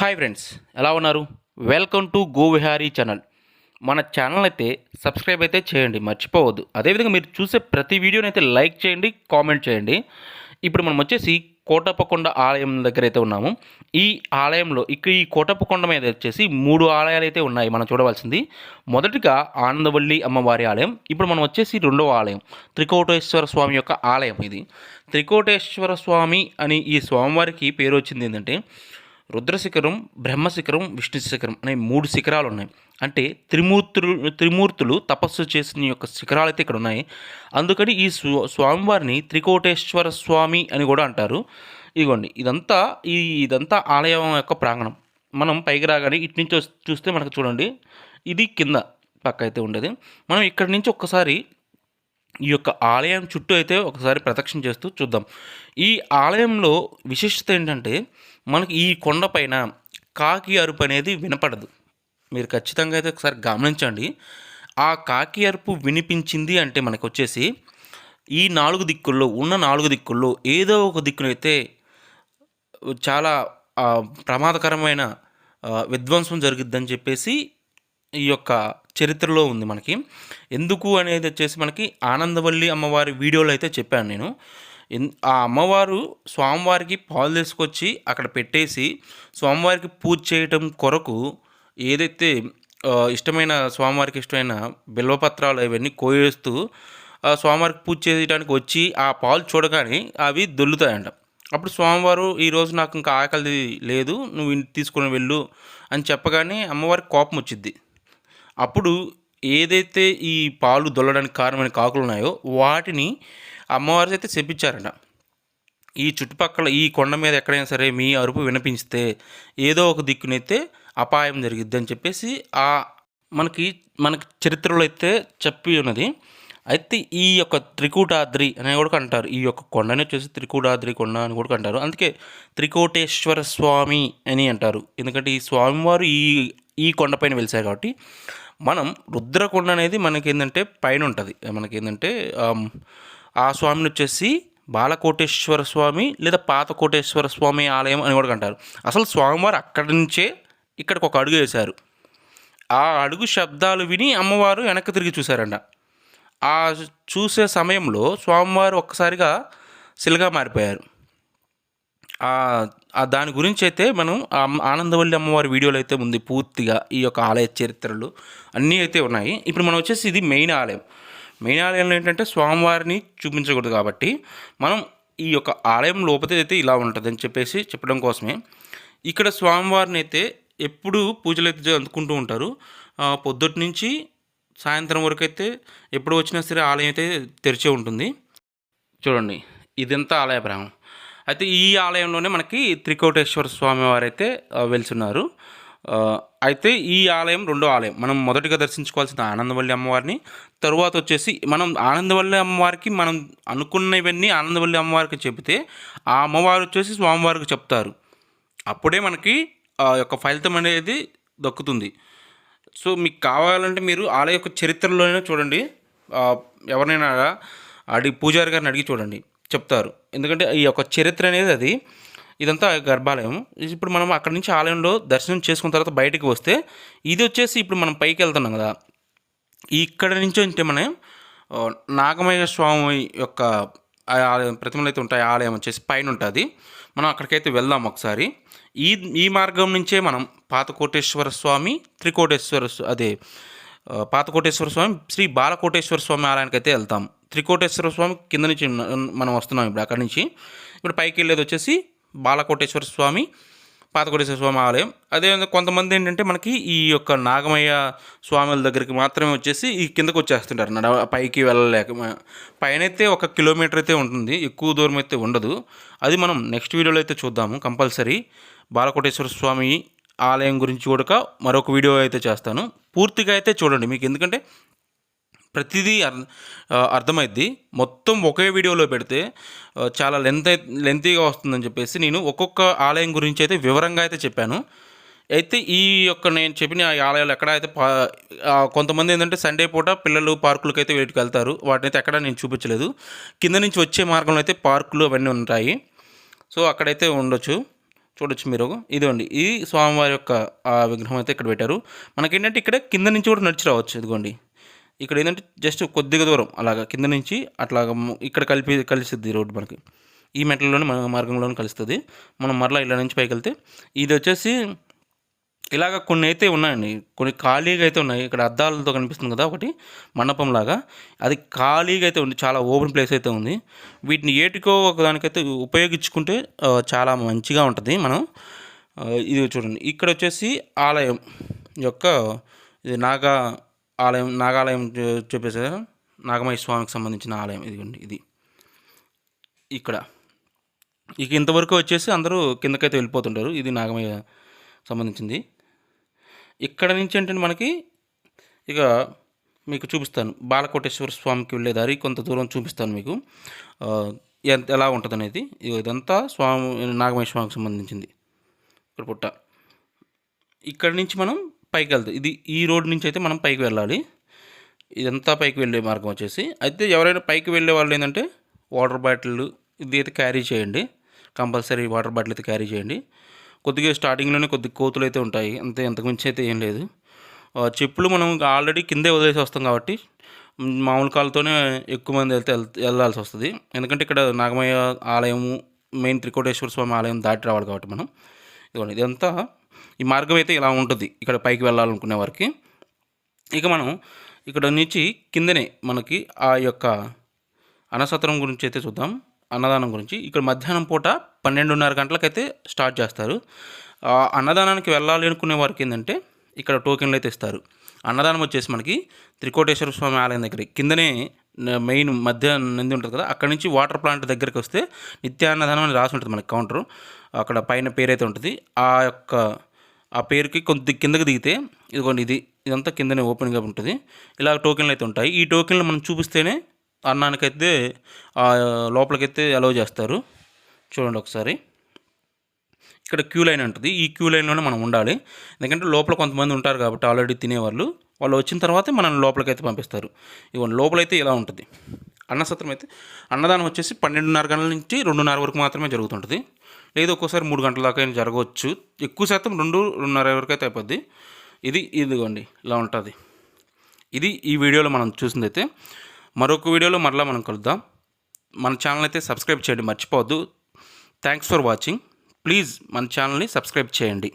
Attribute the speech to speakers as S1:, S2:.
S1: Hi friends ఎలా ఉన్నారు? Welcome to go Vihari channel మన ఛానల్ అయితే సబ్స్క్రైబ్ అయితే చేయండి మర్చిపోవద్దు. అదేవిధంగా మీరు చూసే ప్రతి వీడియోని అయితే లైక్ చేయండి కామెంట్ చేయండి. ఇప్పుడు మనం వచ్చేసి కోటప్పకొండ ఆలయం దగ్గర అయితే ఉన్నాము. ఈ ఆలయంలో ఇక్కడ ఈ కోటప్పకొండ మీద వచ్చేసి మూడు ఆలయాలు అయితే ఉన్నాయి మనం చూడవలసింది. మొదటిగా ఆనందవల్లి అమ్మవారి ఆలయం ఇప్పుడు మనం వచ్చేసి రెండవ ఆలయం త్రికోటేశ్వర స్వామి యొక్క ఆలయం ఇది. త్రికోటేశ్వర స్వామి అని ఈ స్వామివారికి పేరు వచ్చింది ఏంటంటే రుద్రశిఖరం బ్రహ్మశిఖరం విష్ణు శిఖరం అనే మూడు శిఖరాలు ఉన్నాయి అంటే త్రిమూర్తులు త్రిమూర్తులు తపస్సు చేసిన యొక్క శిఖరాలు అయితే ఇక్కడ ఉన్నాయి అందుకని ఈ స్వ- స్వామివారిని త్రికోటేశ్వర స్వామి అని కూడా అంటారు. ఇదిగోండి ఇదంతా ఈ ఇదంతా ఆలయం యొక్క ప్రాంగణం. మనం పైకి రాగానే ఇటు నుంచి చూస్తే మనకు చూడండి ఇది కింద పక్క అయితే ఉండేది. మనం ఇక్కడి నుంచి ఒక్కసారి ఈ యొక్క ఆలయం చుట్టూ అయితే ఒకసారి ప్రదక్షిణ చేస్తూ చూద్దాం. ఈ ఆలయంలో విశిష్టత ఏంటంటే మనకి ఈ కొండపైన కాకి అరుపు అనేది వినపడదు. మీరు ఖచ్చితంగా అయితే ఒకసారి గమనించండి. ఆ కాకి అరుపు వినిపించింది అంటే మనకు వచ్చేసి ఈ నాలుగు దిక్కుల్లో ఉన్న నాలుగు దిక్కుల్లో ఏదో ఒక దిక్కునైతే చాలా ప్రమాదకరమైన విధ్వంసం జరుగుద్దని చెప్పేసి ఈ యొక్క చరిత్రలో ఉంది మనకి. ఎందుకు అనేది వచ్చేసి మనకి ఆనందవల్లి అమ్మవారి వీడియోలో అయితే చెప్పాను నేను. ఎన్- ఆ అమ్మవారు స్వామివారికి పాలు తీసుకొచ్చి అక్కడ పెట్టేసి స్వామివారికి పూజ చేయటం కొరకు ఏదైతే ఇష్టమైన స్వామివారికి ఇష్టమైన బిల్వపత్రాలు ఇవన్నీ కోయేస్తూ ఆ స్వామివారికి పూజ చేయడానికి వచ్చి ఆ పాలు చూడగానే అవి దొల్లుతాయంట. అప్పుడు స్వామివారు ఈరోజు నాకు ఇంకా ఆకలి లేదు నువ్వు తీసుకుని తీసుకొని వెళ్ళు అని చెప్పగానే అమ్మవారికి కోపం వచ్చింది అప్పుడు ఏదైతే ఈ పాలు దొల్లడానికి కారణమైన కాకులు ఉన్నాయో వాటిని అమ్మవారి అయితే చెప్పించారంట. ఈ చుట్టుపక్కల ఈ కొండ మీద ఎక్కడైనా సరే మీ అరుపు వినిపిస్తే ఏదో ఒక దిక్కునైతే అపాయం జరిగిద్ది అని చెప్పేసి ఆ మనకి మనకి చరిత్రలో అయితే చెప్పి ఉన్నది. అయితే ఈ యొక్క త్రికూటాద్రి అని కూడా అంటారు. ఈ యొక్క కొండని వచ్చేసి త్రికూటాద్రి కొండ అని కూడా అంటారు. అందుకే త్రికోటేశ్వర స్వామి అని అంటారు. ఎందుకంటే ఈ స్వామివారు ఈ ఈ కొండపైన వెలిసారు కాబట్టి మనం రుద్రకొండ అనేది మనకి ఏంటంటే పైన ఉంటుంది మనకి ఏంటంటే ఆ స్వామిని వచ్చేసి బాలకోటేశ్వర స్వామి లేదా పాత కోటేశ్వర స్వామి ఆలయం అని కూడా అంటారు. అసలు స్వామివారు అక్కడి నుంచే ఇక్కడికి ఒక అడుగు వేశారు. ఆ అడుగు శబ్దాలు విని అమ్మవారు వెనక్కి తిరిగి చూశారంట. ఆ చూసే సమయంలో స్వామివారు ఒక్కసారిగా శిలగా మారిపోయారు. ఆ దాని గురించి అయితే మనం ఆనందవల్లి అమ్మవారి వీడియోలో అయితే ఉంది పూర్తిగా ఈ యొక్క ఆలయ చరిత్రలు. అన్నీ అయితే ఉన్నాయి. ఇప్పుడు మనం వచ్చేసి ఇది మెయిన్ ఆలయం. మెయిన్ ఆలయంలో ఏంటంటే స్వామివారిని చూపించకూడదు కాబట్టి మనం ఈ యొక్క ఆలయం లోపల అయితే ఇలా ఉంటుందని చెప్పేసి చెప్పడం కోసమే. ఇక్కడ స్వామివారిని అయితే ఎప్పుడు పూజలు అయితే అందుకుంటూ ఉంటారు. పొద్దుటి నుంచి సాయంత్రం వరకు అయితే ఎప్పుడు వచ్చినా సరే ఆలయం అయితే తెరిచే ఉంటుంది. చూడండి ఇదంతా ఆలయ ప్రాంగం అయితే ఈ ఆలయంలోనే మనకి త్రికోటేశ్వర స్వామి వారైతే ఆ, అయితే ఈ ఆలయం రెండో ఆలయం. మనం మొదటిగా దర్శించుకోవాల్సిన ఆనందవల్లి అమ్మవారిని. తరువాత వచ్చేసి మనం ఆనందవల్లి అమ్మవారికి మనం అనుకున్నవన్నీ ఆనందవల్లి అమ్మవారికి చెబితే ఆ అమ్మవారు వచ్చేసి స్వామివారికి చెప్తారు. అప్పుడే మనకి ఆ యొక్క ఫలితం అనేది దక్కుతుంది. సో మీకు కావాలంటే మీరు ఆలయ యొక్క చరిత్రలోనే చూడండి. ఎవరినైనా అడిగి పూజారి గారిని అడిగి చూడండి. చెప్తారు. ఎందుకంటే ఈ యొక్క చరిత్ర అనేది అది. ఇదంతా గర్భాలయం. ఇప్పుడు మనం అక్కడి నుంచి ఆలయంలో దర్శనం చేసుకున్న తర్వాత బయటికి వస్తే ఇది వచ్చేసి ఇప్పుడు మనం పైకి వెళ్తున్నాం కదా. ఇక్కడ నుంచి అంటే మనం నాగమయ్య స్వామి యొక్క ఆ ఆలయం ప్రతిమలు అయితే ఉంటాయి ఆ ఆలయం వచ్చేసి పైన ఉంటుంది. మనం అక్కడికైతే వెళ్దాం ఒకసారి. ఈ ఈ మార్గం నుంచే మనం పాతకోటేశ్వర స్వామి త్రికోటేశ్వర అదే పాతకోటేశ్వర స్వామి శ్రీ బాలకోటేశ్వర స్వామి ఆలయానికి అయితే వెళ్తాం. త్రికోటేశ్వర స్వామి కింద నుంచి మనం వస్తున్నాం ఇప్పుడు అక్కడి నుంచి. ఇప్పుడు పైకి వెళ్ళేది వచ్చేసి బాలకోటేశ్వర స్వామి పాతకోటేశ్వర స్వామి ఆలయం. అదే కొంతమంది ఏంటంటే మనకి ఈ యొక్క నాగమయ్య స్వాముల దగ్గరికి మాత్రమే వచ్చేసి ఈ కిందకు వచ్చేస్తుంటారు. నడ పైకి వెళ్ళలేక పైన అయితే ఒక కిలోమీటర్ అయితే ఉంటుంది. ఎక్కువ దూరం అయితే ఉండదు. అది మనం నెక్స్ట్ వీడియోలో అయితే చూద్దాము కంపల్సరీ. బాలకోటేశ్వర స్వామి ఆలయం గురించి కూడా మరొక వీడియో అయితే చేస్తాను. పూర్తిగా అయితే చూడండి. మీకు ఎందుకంటే ప్రతిదీ అర్ అర్థమైద్ది. మొత్తం ఒకే వీడియోలో పెడితే చాలా లెంత్ లెంతీగా వస్తుందని చెప్పేసి నేను ఒక్కొక్క ఆలయం గురించి అయితే వివరంగా అయితే చెప్పాను. అయితే ఈ యొక్క నేను చెప్పిన ఈ ఆలయాలు ఎక్కడ అయితే కొంతమంది ఏంటంటే సండే పూట పిల్లలు పార్కులకు అయితే వీటికి వెళ్తారు వాటిని అయితే ఎక్కడ నేను చూపించలేదు. కింద నుంచి వచ్చే మార్గంలో అయితే పార్కులు అవన్నీ ఉంటాయి. సో అక్కడైతే ఉండొచ్చు. చూడొచ్చు మీరు. ఇదిగోండి. ఈ స్వామివారి యొక్క విగ్రహం అయితే ఇక్కడ పెట్టారు. మనకేంటంటే ఇక్కడ కింద నుంచి కూడా నడిచి రావచ్చు. ఇదిగోండి. ఇక్కడ ఏంటంటే జస్ట్ కొద్దిగా దూరం అలాగా కింద నుంచి అట్లాగా ఇక్కడ కలిపి కలిసిద్ది రోడ్డు మనకి. ఈ మెట్లలోనే మన మార్గంలోనే కలుస్తుంది. మనం మరలా ఇలా నుంచి పైకి వెళ్తే ఇది వచ్చేసి ఇలాగ కొన్ని అయితే ఉన్నాయండి. కొన్ని ఖాళీగా అయితే ఉన్నాయి. ఇక్కడ అద్దాలతో కనిపిస్తుంది కదా ఒకటి మండపం లాగా అది ఖాళీగా అయితే ఉంది. చాలా ఓపెన్ ప్లేస్ అయితే ఉంది. వీటిని ఏటికో ఒకదానికైతే ఉపయోగించుకుంటే చాలా మంచిగా ఉంటుంది మనం. ఇది చూడండి. ఇక్కడ వచ్చేసి ఆలయం యొక్క ఇది నాగా ఆలయం నాగాలయం చూపేసే చెప్పేసి కదా, స్వామికి సంబంధించిన ఆలయం ఇదిగోండి ఇది. ఇక్కడ. ఇక ఇంతవరకు వచ్చేసి అందరూ కిందకైతే వెళ్ళిపోతుంటారు. ఇది నాగమయ్య సంబంధించింది. ఇక్కడ నుంచి ఏంటంటే మనకి ఇక మీకు చూపిస్తాను. బాలకోటేశ్వర స్వామికి వెళ్ళే దారి కొంత దూరం చూపిస్తాను మీకు. ఎంత ఎలా ఉంటుంది అనేది ఇదంతా స్వామి నాగమయ్య స్వామికి సంబంధించింది. ఇక్కడ పుట్ట. ఇక్కడ నుంచి మనం పైకి వెళ్తాం ఇది ఈ రోడ్ నుంచి అయితే మనం పైకి వెళ్ళాలి. ఇదంతా పైకి వెళ్ళే మార్గం వచ్చేసి. అయితే ఎవరైనా పైకి వెళ్ళే వాళ్ళు ఏంటంటే వాటర్ బాటిల్ ఇది అయితే క్యారీ చేయండి. కంపల్సరీ వాటర్ బాటిల్ అయితే క్యారీ చేయండి. కొద్దిగా స్టార్టింగ్లోనే కొద్ది కోతులు అయితే ఉంటాయి. అంతే అంతకుమించి అయితే ఏం లేదు. చెప్పులు మనం ఆల్రెడీ కిందే వదిలేసి వస్తాం కాబట్టి మామూలు కాళ్ళతోనే ఎక్కువ మంది వెళ్తే వెళ్ళాల్సి వస్తుంది. ఎందుకంటే ఇక్కడ నాగమయ్య ఆలయము మెయిన్ త్రికోటేశ్వర స్వామి ఆలయం దాటి రావాలి కాబట్టి మనం. ఇదిగోండి ఇదంతా ఈ మార్గం అయితే ఇలా ఉంటుంది. ఇక్కడ పైకి వెళ్ళాలనుకునే వారికి. ఇక మనం ఇక్కడ నుంచి కిందనే మనకి ఆ యొక్క అన్నసత్రం గురించి అయితే చూద్దాం. అన్నదానం గురించి. ఇక్కడ మధ్యాహ్నం పూట పన్నెండున్నర గంటలకైతే స్టార్ట్ చేస్తారు. ఆ అన్నదానానికి వెళ్ళాలి అనుకునే వారికి ఏంటంటే ఇక్కడ టోకెన్లు అయితే ఇస్తారు. అన్నదానం వచ్చేసి మనకి త్రికోటేశ్వర స్వామి ఆలయం దగ్గర. కిందనే మెయిన్ మధ్య నంది ఉంటుంది కదా అక్కడ నుంచి వాటర్ ప్లాంట్ దగ్గరికి వస్తే నిత్యాన్నదానం అని రాసి ఉంటుంది మనకి కౌంటర్. అక్కడ పైన పేరు అయితే ఉంటుంది. ఆ యొక్క ఆ పేరుకి కొద్ది కిందకి దిగితే ఇదిగోండి ఇది ఇదంతా కిందనే ఓపెన్గా ఉంటుంది. ఇలా టోకెన్లు అయితే ఉంటాయి. ఈ టోకెన్లు మనం చూపిస్తేనే అన్నానికైతే ఆ లోపలికైతే అలౌ చేస్తారు. చూడండి ఒకసారి. ఇక్కడ క్యూ లైన్ ఉంటుంది. ఈ క్యూ లైన్లోనే మనం ఉండాలి. ఎందుకంటే లోపల కొంతమంది ఉంటారు కాబట్టి ఆల్రెడీ తినేవాళ్ళు. వాళ్ళు వచ్చిన తర్వాతే మనం లోపలికైతే పంపిస్తారు. ఇవ్వండి లోపలైతే ఇలా ఉంటుంది. అన్నసత్రం అయితే అన్నదానం వచ్చేసి పన్నెండున్నర గంటల నుంచి రెండున్నర వరకు మాత్రమే జరుగుతుంటుంది. లేదు ఒక్కోసారి మూడు గంటల దాకా అయినా జరగవచ్చు. ఎక్కువ శాతం రెండు రెండున్నర వరకు అయితే అయిపోద్ది. ఇది ఇదిగోండి ఇలా ఉంటుంది. ఇది ఈ వీడియోలో మనం చూసిందైతే. మరొక వీడియోలో మరలా మనం కలుద్దాం. మన ఛానల్ అయితే సబ్స్క్రైబ్ చేయండి మర్చిపోవద్దు. థ్యాంక్స్ ఫర్ వాచింగ్ ప్లీజ్ మన ఛానల్ని సబ్స్క్రైబ్ చేయండి.